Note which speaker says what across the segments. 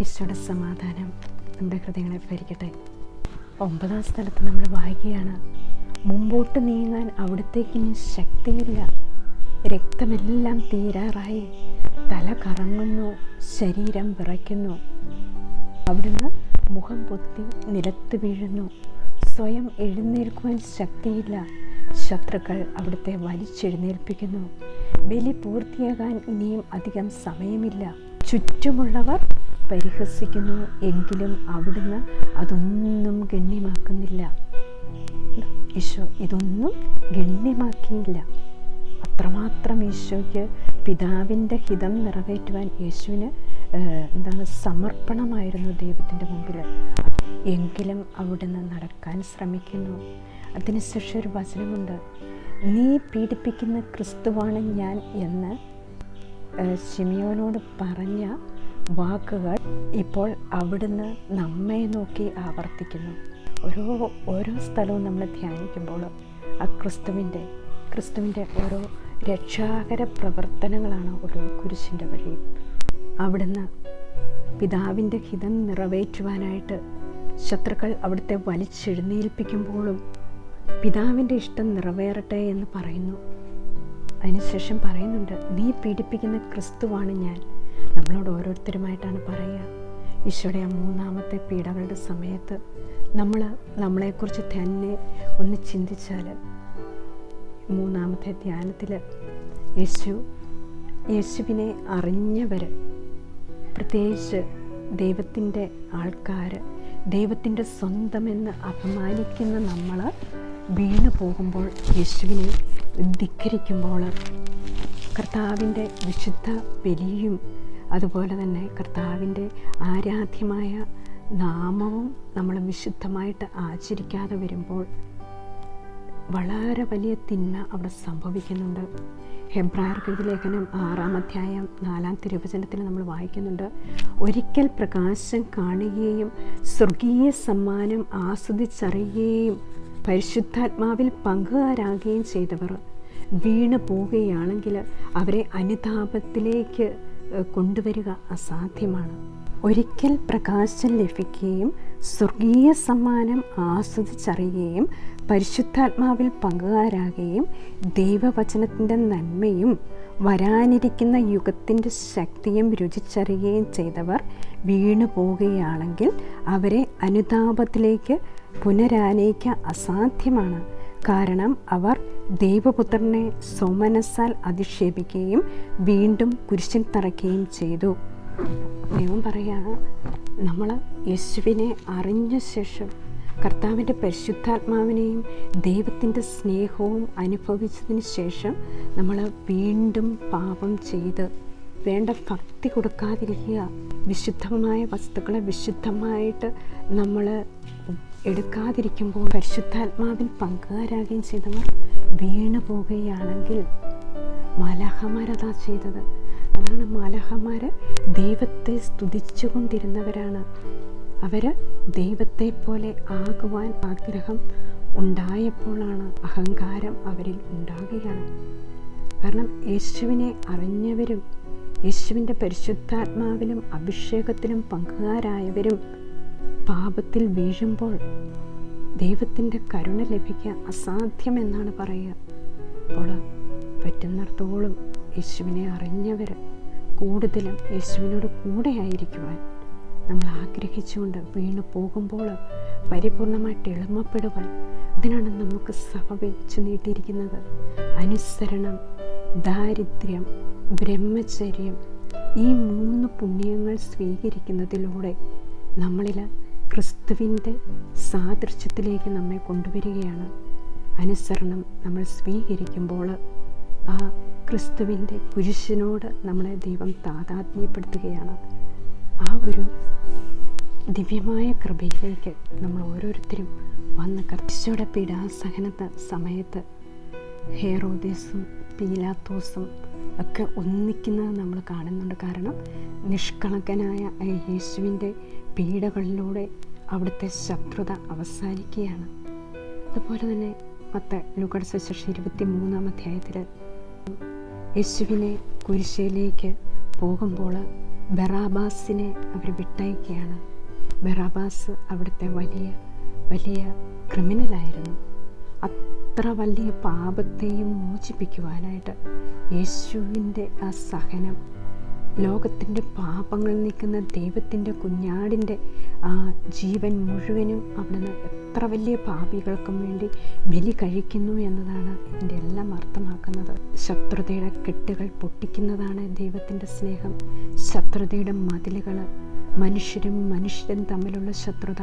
Speaker 1: ഈശോയുടെ സമാധാനം നമ്മുടെ ഹൃദയങ്ങളെ ഭരിക്കട്ടെ ഒമ്പതാം സ്ഥലത്ത് നമ്മൾ വായിക്കുകയാണ് മുമ്പോട്ട് നീങ്ങാൻ അവിടത്തേക്ക് ഇനി ശക്തിയില്ല. രക്തമെല്ലാം തീരാറായി. തല കറങ്ങുന്നു ശരീരം വിറയ്ക്കുന്നു. അവിടുന്ന് മുഖം പൊത്തി നിലത്ത് വീഴുന്നു. സ്വയം എഴുന്നേൽക്കുവാൻ ശക്തിയില്ല. ശത്രുക്കൾ അവിടുത്തെ വലിച്ചെഴുന്നേൽപ്പിക്കുന്നു. ബലി പൂർത്തിയാകാൻ ഇനിയും അധികം സമയമില്ല. ചുറ്റുമുള്ളവർ പരിഹസിക്കുന്നു എങ്കിലും അവിടുന്ന് അതൊന്നും ഗണ്യമാക്കുന്നില്ല. ഈശോ ഇതൊന്നും ഗണ്യമാക്കിയില്ല. അത്രമാത്രം ഈശോയ്ക്ക് പിതാവിന്റെ ഹിതം നിറവേറ്റുവാൻ യേശുവിന് എന്താണ് സമർപ്പണമായിരുന്നു ദൈവത്തിന്റെ മുമ്പിൽ. എങ്കിലും അവിടുന്ന് നടക്കാൻ ശ്രമിക്കുന്നു. അതിനുശേഷം ഒരു വചനമുണ്ട്. നീ പീഡിപ്പിക്കുന്ന ക്രിസ്തുവാണ് ഞാൻ എന്ന് ഷിമിയോനോട് പറഞ്ഞ വാക്കുകൾ ഇപ്പോൾ അവിടുന്ന് നമ്മെ നോക്കി ആവർത്തിക്കുന്നു. ഓരോ ഓരോ സ്ഥലവും നമ്മൾ ധ്യാനിക്കുമ്പോൾ ആ ക്രിസ്തുവിന്റെ ക്രിസ്തുവിന്റെ ഓരോ രക്ഷാകര പ്രവർത്തനങ്ങളാണ് ഓരോ കുരിശിന്റെ വഴി. അവിടുന്ന് പിതാവിന്റെ ഹിതം നിറവേറ്റുവാനായിട്ട് ശത്രുക്കൾ അവിടുത്തെ വലിച്ചെഴുന്നേൽപ്പിക്കുമ്പോഴും പിതാവിന്റെ ഇഷ്ടം നിറവേറട്ടെ എന്ന് പറയുന്നു. അതിനുശേഷം പറയുന്നുണ്ട് നീ പീഡിപ്പിക്കുന്ന ക്രിസ്തുവാണ് ഞാൻ. നമ്മളോട് ഓരോരുത്തരുമായിട്ടാണ് പറയുക. ഈശോയുടെ ആ മൂന്നാമത്തെ പീഡകളുടെ സമയത്ത് നമ്മൾ നമ്മളെക്കുറിച്ച് തന്നെ ഒന്ന് ചിന്തിച്ചാൽ മൂന്നാമത്തെ ധ്യാനത്തിൽ യേശു യേശുവിനെ അറിഞ്ഞവർ പ്രത്യേകിച്ച് ദൈവത്തിന്റെ ആൾക്കാർ ദൈവത്തിന്റെ സ്വന്തമെന്ന് അപമാനിക്കുന്ന നമ്മൾ വീണു പോകുമ്പോൾ യേശുവിനെ ധിക്കരിക്കുമ്പോൾ കർത്താവിന്റെ വിശുദ്ധ ബലിയും അതുപോലെ തന്നെ കർത്താവിന്റെ ആരാധ്യമായ നാമവും നമ്മൾ വിശുദ്ധമായിട്ട് ആചരിക്കാതെ വരുമ്പോൾ വളരെ വലിയ തിന്മ അവിടെ സംഭവിക്കുന്നുണ്ട്. ഹെബ്രായർക്കെഴുതി ലേഖനം ആറാം അധ്യായം നാലാം തിരുവചനത്തിൽ നമ്മൾ വായിക്കുന്നുണ്ട്. ഒരിക്കൽ പ്രകാശം കാണുകയും സ്വർഗീയ സമ്മാനം ആസ്വദിച്ചറിയുകയും പരിശുദ്ധാത്മാവിൽ പങ്കുകാരാകുകയും ചെയ്തവർ വീണു പോവുകയാണെങ്കിൽ അവരെ അനുതാപത്തിലേക്ക് കൊണ്ടുവരിക അസാധ്യമാണ്. ഒരിക്കൽ പ്രകാശം ലഭിക്കുകയും സ്വർഗീയ സമ്മാനം ആസ്വദിച്ചറിയുകയും പരിശുദ്ധാത്മാവിൽ പങ്കുകാരാകുകയും ദൈവവചനത്തിന്റെ നന്മയും വരാനിരിക്കുന്ന യുഗത്തിന്റെ ശക്തിയും രുചിച്ചറിയുകയും ചെയ്തവർ വീണു പോവുകയാണെങ്കിൽ അവരെ അനുതാപത്തിലേക്ക് പുനരാനയിക്കുക അസാധ്യമാണ്. കാരണം അവർ ദൈവപുത്രനെ സോമനസാൽ അധിക്ഷേപിക്കുകയും വീണ്ടും കുരിശിൽ തറയ്ക്കുകയും ചെയ്തു. ദൈവം പറയുകയാണ് നമ്മൾ യേശുവിനെ അറിഞ്ഞ ശേഷം കർത്താവിന്റെ പരിശുദ്ധാത്മാവിനെയും ദൈവത്തിന്റെ സ്നേഹവും അനുഭവിച്ചതിന് ശേഷം നമ്മൾ വീണ്ടും പാപം ചെയ്ത് വേണ്ട ഭക്തി കൊടുക്കാതിരിക്കുക. വിശുദ്ധമായ വസ്തുക്കളെ വിശുദ്ധമായിട്ട് നമ്മൾ എടുക്കാതിരിക്കുമ്പോൾ പരിശുദ്ധാത്മാവിൽ പങ്കുകാരാകുകയും ചെയ്തവർ വീണു പോവുകയാണെങ്കിൽ മാലാഹമാരതാ ചെയ്തത്. അതാണ് മാലാഹമാർ ദൈവത്തെ സ്തുതിച്ചുകൊണ്ടിരുന്നവരാണ്. അവർ ദൈവത്തെ പോലെ ആകുവാൻ ആഗ്രഹം ഉണ്ടായപ്പോഴാണ് അഹങ്കാരം അവരിൽ ഉണ്ടാകുകയാണ്. കാരണം യേശുവിനെ അറിഞ്ഞവരും യേശുവിന്റെ പരിശുദ്ധാത്മാവിലും അഭിഷേകത്തിലും പങ്കുകാരായവരും പാപത്തിൽ വീഴുമ്പോൾ ദൈവത്തിന്റെ കരുണ ലഭിക്കുക അസാധ്യമെന്നാണ് പറയുക. അപ്പോൾ പറ്റുന്നിടത്തോളം യേശുവിനെ അറിഞ്ഞവർ കൂടുതലും യേശുവിനോട് കൂടെ ആയിരിക്കുവാൻ നമ്മൾ ആഗ്രഹിച്ചുകൊണ്ട് വീണു പോകുമ്പോൾ പരിപൂർണമായിട്ട് എളിമപ്പെടുവാൻ അതിനാണ് നമുക്ക് സഭ വെച്ച് നീട്ടിയിരിക്കുന്നത്. അനുസരണം ദാരിദ്ര്യം ബ്രഹ്മചര്യം ഈ മൂന്ന് പുണ്യങ്ങൾ സ്വീകരിക്കുന്നതിലൂടെ നമ്മളിൽ ക്രിസ്തുവിന്റെ സാദൃശ്യത്തിലേക്ക് നമ്മെ കൊണ്ടുവരികയാണ്. അനുസരണം നമ്മൾ സ്വീകരിക്കുമ്പോൾ ആ ക്രിസ്തുവിന്റെ കുരിശിനോട് നമ്മളെ ദൈവം താതാത്മ്യപ്പെടുത്തുകയാണ്. ആ ഒരു ദിവ്യമായ കൃപയിലേക്ക് നമ്മൾ ഓരോരുത്തരും വന്ന് കർത്തിശയുടെ പീഡാസഹനത്തെ സമയത്ത് ഹേറോദേസും പീലാത്തോസും ഒക്കെ ഒന്നിക്കുന്നത് നമ്മൾ കാണുന്നുണ്ട്. കാരണം നിഷ്കളങ്കനായ യേശുവിന്റെ പീഡകളിലൂടെ അവിടുത്തെ ശത്രുത അവസാനിക്കുകയാണ്. അതുപോലെ തന്നെ മത്ത ലുക്കട സുശേഷം ഇരുപത്തി മൂന്നാം അധ്യായത്തിൽ യേശുവിനെ കുരിശയിലേക്ക് പോകുമ്പോൾ ബറാബാസിനെ അവർ വിട്ടയക്കുകയാണ്. ബറാബാസ് അവിടുത്തെ വലിയ വലിയ ക്രിമിനലായിരുന്നു. അത്ര വലിയ പാപത്തെയും മോചിപ്പിക്കുവാനായിട്ട് യേശുവിന്റെ ആ സഹനം ലോകത്തിന്റെ പാപങ്ങൾ നിൽക്കുന്ന ദൈവത്തിന്റെ കുഞ്ഞാടിന്റെ ആ ജീവൻ മുഴുവനും അവിടുന്ന് എത്ര വലിയ പാപികൾക്കും വേണ്ടി ബലി കഴിക്കുന്നു എന്നതാണ് ഇതിന്റെ എല്ലാം അർത്ഥമാക്കുന്നത്. ശത്രുതയുടെ കെട്ടുകൾ പൊട്ടിക്കുന്നതാണ് ദൈവത്തിന്റെ സ്നേഹം. ശത്രുതയുടെ മതിലുകൾ മനുഷ്യരും മനുഷ്യരും തമ്മിലുള്ള ശത്രുത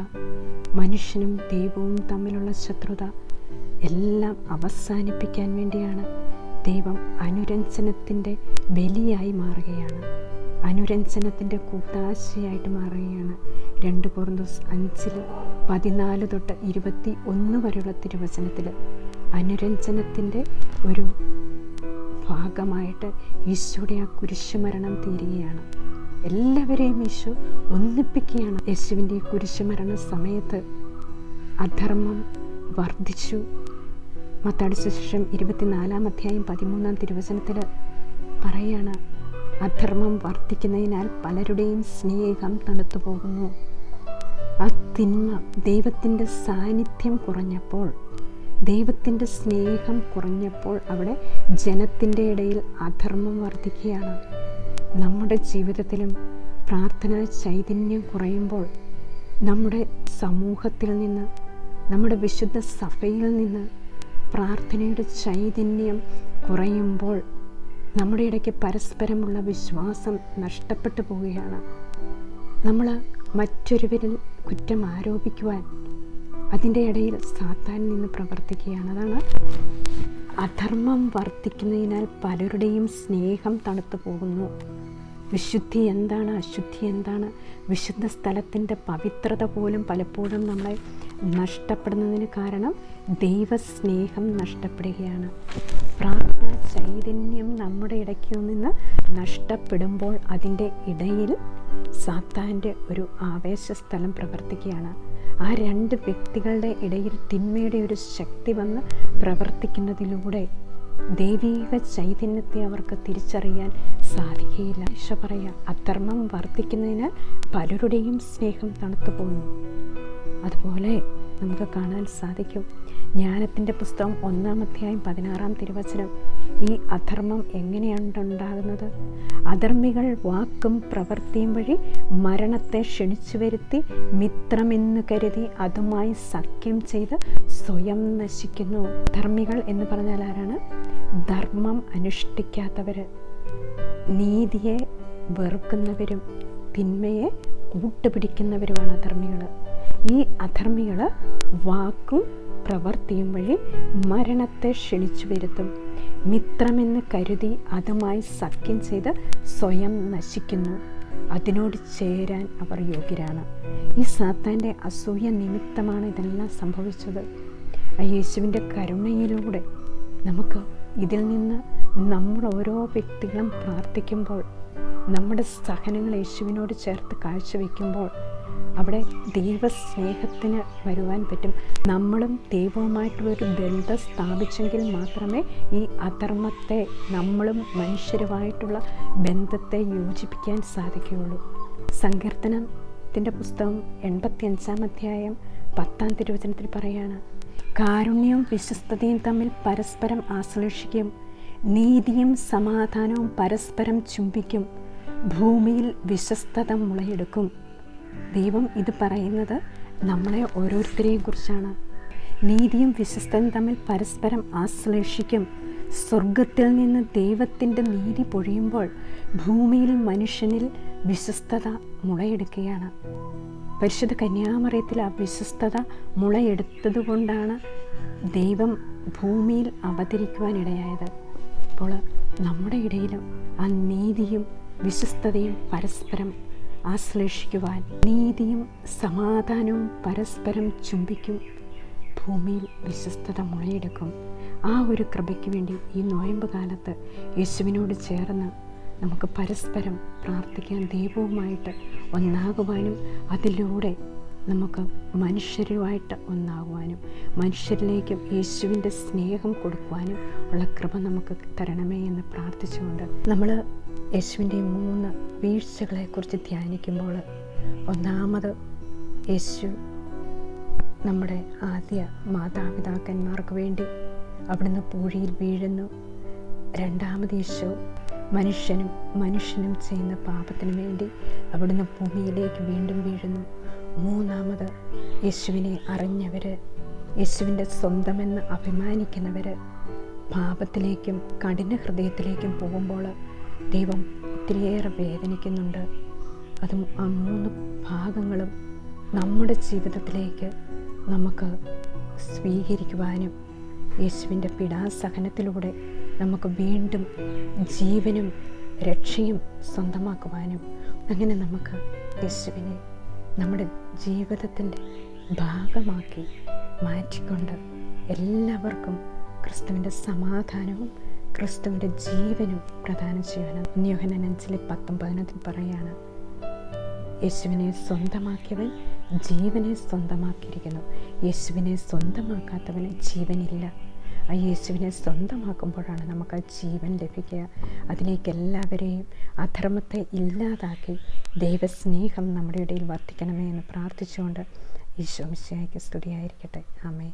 Speaker 1: മനുഷ്യനും ദൈവവും തമ്മിലുള്ള ശത്രുത എല്ലാം അവസാനിപ്പിക്കാൻ വേണ്ടിയാണ് ദൈവം അനുരഞ്ജനത്തിന്റെ ബലിയായി മാറുകയാണ്. അനുരഞ്ജനത്തിന്റെ കൂട്ടാശയായിട്ട് മാറുകയാണ്. രണ്ട് കോർന്തോസ് അഞ്ചിൽ പതിനാല് തൊട്ട് ഇരുപത്തി ഒന്ന് വരെയുള്ള തിരുവചനത്തിൽ അനുരഞ്ജനത്തിന്റെ ഒരു ഭാഗമായിട്ട് ഈശോയുടെ ആ കുരിശുമരണം തീരുകയാണ്. എല്ലാവരെയും ഈശോ ഒന്നിപ്പിക്കുകയാണ്. യേശുവിന്റെ കുരിശുമരണ സമയത്ത് അധർമ്മം വർദ്ധിച്ചു. മത്താടി ശേഷം ഇരുപത്തിനാലാം അധ്യായം പതിമൂന്നാം തിരുവചനത്തിൽ പറയാണ് അധർമ്മം വർദ്ധിക്കുന്നതിനാൽ പലരുടെയും സ്നേഹം തണുത്തു പോകുന്നു. ആ തിന്മ ദൈവത്തിന്റെ സാന്നിധ്യം കുറഞ്ഞപ്പോൾ ദൈവത്തിന്റെ സ്നേഹം കുറഞ്ഞപ്പോൾ അവിടെ ജനത്തിന്റെ ഇടയിൽ അധർമ്മം വർദ്ധിക്കുകയാണ് നമ്മുടെ ജീവിതത്തിലും പ്രാർത്ഥനാ ചൈതന്യം കുറയുമ്പോൾ നമ്മുടെ സമൂഹത്തിൽ നിന്ന് നമ്മുടെ വിശുദ്ധ സഭയിൽ നിന്ന് പ്രാർത്ഥനയുടെ ചൈതന്യം കുറയുമ്പോൾ നമ്മുടെ ഇടയ്ക്ക് പരസ്പരമുള്ള വിശ്വാസം നഷ്ടപ്പെട്ടു പോവുകയാണ്. നമ്മൾ മറ്റൊരുവരിൽ കുറ്റം ആരോപിക്കുവാൻ അതിന്റെ ഇടയിൽ സാത്താൻ നിന്ന് പ്രവർത്തിക്കുകയാണ്. അതാണ് അധർമ്മം വർദ്ധിക്കുന്നതിനാൽ പലരുടെയും സ്നേഹം തണുത്തു പോകുന്നു. വിശുദ്ധി എന്താണ്? അശുദ്ധി എന്താണ്? വിശുദ്ധ സ്ഥലത്തിന്റെ പവിത്രത പോലും പലപ്പോഴും നമ്മളെ നഷ്ടപ്പെടുന്നതിന് കാരണം ദൈവസ്നേഹം നഷ്ടപ്പെടുകയാണ്. പ്രാർത്ഥന ചൈതന്യം നമ്മുടെ ഇടയ്ക്ക് നിന്ന് നഷ്ടപ്പെടുമ്പോൾ അതിന്റെ ഇടയിൽ സാത്താന്റെ ഒരു ആവേശ സ്ഥലം പ്രവർത്തിക്കുകയാണ്. ആ രണ്ട് വ്യക്തികളുടെ ഇടയിൽ തിന്മയുടെ ഒരു ശക്തി വന്ന് പ്രവർത്തിക്കുന്നതിലൂടെ ദൈവീക ചൈതന്യത്തെ അവർക്ക് തിരിച്ചറിയാൻ സാധിക്കുകയില്ല. പറയുക പറയാം അധർമ്മം വർദ്ധിക്കുന്നതിനാൽ പലരുടെയും സ്നേഹം തണുത്തു പോകുന്നു അതുപോലെ നമുക്ക് കാണാൻ സാധിക്കും. ജ്ഞാനത്തിന്റെ പുസ്തകം ഒന്നാം അധ്യായം പതിനാറാം തിരുവചനം. ഈ അധർമ്മം എങ്ങനെയാണ് ഉണ്ടാകുന്നത് അധർമ്മികൾ വാക്കും പ്രവൃത്തിയും വഴി മരണത്തെ ക്ഷണിച്ചു വരുത്തി മിത്രമെന്ന് കരുതി അതുമായി സഖ്യം ചെയ്ത് സ്വയം നശിക്കുന്നു. ധർമ്മികൾ എന്ന് പറഞ്ഞാൽ ആരാണ്? ധർമ്മം അനുഷ്ഠിക്കാത്തവർ നീതിയെ വെറുക്കുന്നവരും തിന്മയെ കൂട്ടുപിടിക്കുന്നവരുമാണ് അധർമ്മികൾ ഈ അധർമ്മികൾ വാക്കും പ്രവൃത്തിയും വഴി മരണത്തെ ക്ഷണിച്ചു വരുത്തും. മിത്രമെന്ന് കരുതി അതുമായി സഖ്യം ചെയ്ത് സ്വയം നശിക്കുന്നു. അതിനോട് ചേരാൻ അവർ യോഗ്യരാണ്. ഈ സാത്താന്റെ അസൂയ നിമിത്തമാണ് ഇതെല്ലാം സംഭവിച്ചത്. യേശുവിന്റെ കരുണയിലൂടെ നമുക്ക് ഇതിൽ നിന്ന് നമ്മൾ ഓരോ വ്യക്തികളും പ്രാർത്ഥിക്കുമ്പോൾ നമ്മുടെ സഹനങ്ങൾ യേശുവിനോട് ചേർത്ത് കാഴ്ചവെക്കുമ്പോൾ അവിടെ ദൈവസ്നേഹത്തിന് വരുവാൻ പറ്റും. നമ്മളും ദൈവവുമായിട്ടുള്ളൊരു ബന്ധം സ്ഥാപിച്ചെങ്കിൽ മാത്രമേ ഈ അധർമ്മത്തെ നമ്മളും മനുഷ്യരുമായിട്ടുള്ള ബന്ധത്തെ യോജിപ്പിക്കാൻ സാധിക്കുകയുള്ളൂ. സങ്കീർത്തനത്തിന്റെ പുസ്തകം എൺപത്തി അഞ്ചാം അധ്യായം പത്താം തിരുവചനത്തിൽ പറയാണ് കാരുണ്യവും വിശ്വസ്തതയും തമ്മിൽ പരസ്പരം ആശ്ലേഷിക്കും. നീതിയും സമാധാനവും പരസ്പരം ചുംബിക്കും. ഭൂമിയിൽ വിശ്വസ്തത മുളയെടുക്കും. ദൈവം ഇത് പറയുന്നത് നമ്മളെ ഓരോരുത്തരെയും കുറിച്ചാണ് നീതിയും വിശ്വസ്തയും തമ്മിൽ പരസ്പരം ആശ്ലേഷിക്കും. സ്വർഗത്തിൽ നിന്ന് ദൈവത്തിന്റെ നീതി പൊഴിയുമ്പോൾ ഭൂമിയിൽ മനുഷ്യനിൽ വിശ്വസ്തത മുളയെടുക്കുകയാണ്. പരിശുദ്ധ കന്യാമറിയത്തിൽ ആ വിശ്വസ്തത മുളയെടുത്തതുകൊണ്ടാണ് ദൈവം ഭൂമിയിൽ അവതരിക്കുവാനിടയായത്. അപ്പോൾ നമ്മുടെ ഇടയിലും ആ നീതിയും വിശ്വസ്തതയും പരസ്പരം ആശ്ലേഷിക്കുവാൻ. നീതിയും സമാധാനവും പരസ്പരം ചുംബിക്കും. ഭൂമിയിൽ വിശ്വസ്തത മുളയെടുക്കും ആ ഒരു കൃപയ്ക്ക് വേണ്ടി ഈ നോയമ്പ് കാലത്ത് യേശുവിനോട് ചേർന്ന് നമുക്ക് പരസ്പരം പ്രാർത്ഥിക്കാൻ ദൈവവുമായിട്ട് ഒന്നാകുവാനും അതിലൂടെ നമുക്ക് മനുഷ്യരുമായിട്ട് ഒന്നാകുവാനും മനുഷ്യരിലേക്കും യേശുവിന്റെ സ്നേഹം കൊടുക്കുവാനും ഉള്ള കൃപ നമുക്ക് തരണമേ എന്ന് പ്രാർത്ഥിച്ചുകൊണ്ട് നമ്മൾ യേശുവിന്റെ മൂന്ന് വീഴ്ചകളെക്കുറിച്ച് ധ്യാനിക്കുമ്പോൾ ഒന്നാമത് യേശു നമ്മുടെ ആദ്യ മാതാപിതാക്കന്മാർക്ക് വേണ്ടി അവിടുന്ന് പൂഴിയിൽ വീഴുന്നു. രണ്ടാമത് യേശു മനുഷ്യനും മനുഷ്യനും ചെയ്യുന്ന പാപത്തിന് വേണ്ടി അവിടുന്ന് ഭൂമിയിലേക്ക് വീണ്ടും വീഴുന്നു. മൂന്നാമത് യേശുവിനെ അറിഞ്ഞവർ യേശുവിന്റെ സ്വന്തമെന്ന് അഭിമാനിക്കുന്നവർ പാപത്തിലേക്കും കഠിന ഹൃദയത്തിലേക്കും പോകുമ്പോൾ ദൈവം ഒത്തിരിയേറെ വേദനിക്കുന്നുണ്ട്. അതും ആ മൂന്ന് ഭാഗങ്ങളും നമ്മുടെ ജീവിതത്തിലേക്ക് നമുക്ക് സ്വീകരിക്കുവാനും യേശുവിന്റെ പിടാസഹനത്തിലൂടെ നമുക്ക് വീണ്ടും ജീവനും രക്ഷയും സ്വന്തമാക്കുവാനും അങ്ങനെ നമുക്ക് യേശുവിനെ നമ്മുടെ ജീവിതത്തിന്റെ ഭാഗമാക്കി മാറ്റിക്കൊണ്ട് എല്ലാവർക്കും ക്രിസ്തുവിന്റെ സമാധാനവും ക്രിസ്തുവിന്റെ ജീവനും പ്രദാനം ചെയ്യാനും യോഹനൻ അഞ്ചിലെ പതിനൊന്നിൽ പറയാണ് യേശുവിനെ സ്വന്തമാക്കിയവൻ ജീവനെ സ്വന്തമാക്കിയിരിക്കുന്നു. യേശുവിനെ സ്വന്തമാക്കാത്തവന് ജീവനില്ല. ആ യേശുവിനെ സ്വന്തമാക്കുമ്പോഴാണ് നമുക്ക് ജീവൻ ലഭിക്കുക. അതിലേക്ക് എല്ലാവരെയും അധർമ്മത്തെ ഇല്ലാതാക്കി ദൈവസ്നേഹം നമ്മുടെ ഇടയിൽ വർദ്ധിക്കണമേ എന്ന് പ്രാർത്ഥിച്ചുകൊണ്ട് ഈശോ മിശിഹായ്ക്ക് സ്തുതിയായിരിക്കട്ടെ. ആമേ